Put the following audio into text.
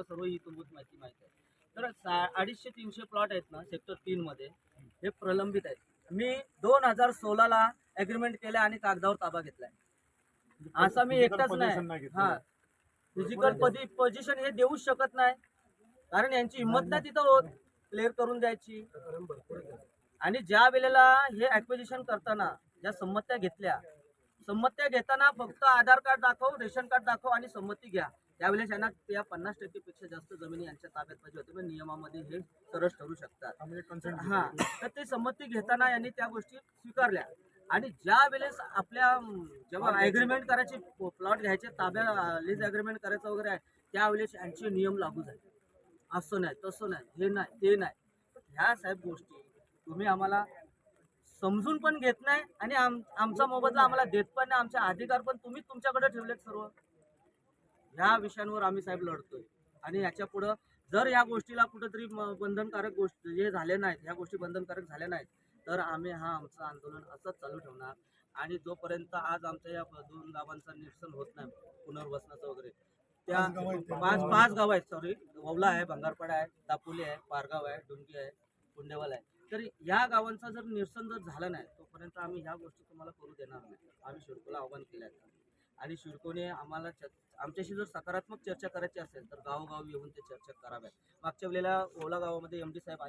इतंभूत माहिती माहिती आहे. तर सा- अडीचशे तीनशे प्लॉट आहेत ना सेक्टर तीन मध्ये. हे प्रलंबित आहेत. मी दोन हजार सोळाला अग्रीमेंट केलं आणि कागदावर ताबा घेतलाय. असा मी एकटाच नाही. हा. फिजिकल पोझिशन हे देऊच शकत नाही. कारण यांची हिंमत नाही तिथं होत. क्लिअर करून द्यायची. आणि ज्या वेळेला हे ऍक्विजिशन करताना ज्या संमत्या घेतल्या संमत्या घेताना फक्त आधार कार्ड दाखव रेशन कार्ड दाखव आणि संमती घ्या. त्यावेळेस यांना त्या पन्नास टक्केपेक्षा जास्त जमिनी यांच्या ताब्यात पाहिजे होते. पण नियमामध्ये हे सरस ठरू शकतात. हा तर ते संमती घेताना यांनी त्या गोष्टी स्वीकारल्या. आणि ज्या वेळेस आपल्या जेव्हा अग्रीमेंट करायचे प्लॉट घ्यायचे ताब्या लीज अग्रीमेंट करायचं वगैरे आहे त्यावेळेस यांचे नियम लागू झाले. असं नाही तसं नाही हे नाही ते नाही. ह्या साहेब गोष्टी तुम्ही आम्हाला समजून पण घेत नाही आणि आम आमचा मोबदला आम्हाला देत पण नाही. आमचे अधिकार पण तुम्ही तुमच्याकडे ठेवलेत सर्व. ह्या विषयांवर आम्ही साहेब लढतोय. आणि याच्या पुढं जर या गोष्टीला कुठंतरी म- बंधनकारक गोष्ट हे झाले नाहीत ह्या गोष्टी बंधनकारक झाल्या नाहीत तर आम्ही हा आमचं आंदोलन असंच चालू ठेवणार. आणि जोपर्यंत आज आमच्या या दोन गावांचं निरसन होत नाही पुनर्वसनाचं वगैरे त्या पाच पाच गाव आहेत सॉरी ववला आहे भंगारपाडा आहे दापोली आहे पारगाव आहे डुंगी आहे कुंडेवाल आहे. तर या गावांचं जर निरसन जर झालं नाही तोपर्यंत आम्ही ह्या गोष्टी तुम्हाला करू देणार नाही. आम्ही शिडकोला आव्हान केलं आहे. आणि शिडकोने आम्हाला च- आमच्याशी जर सकारात्मक चर्चा करायची असेल तर गावोगाव येऊन ते चर्चा कराव्यात. मागच्या वेळेला ओला गावामध्ये एम डी साहेब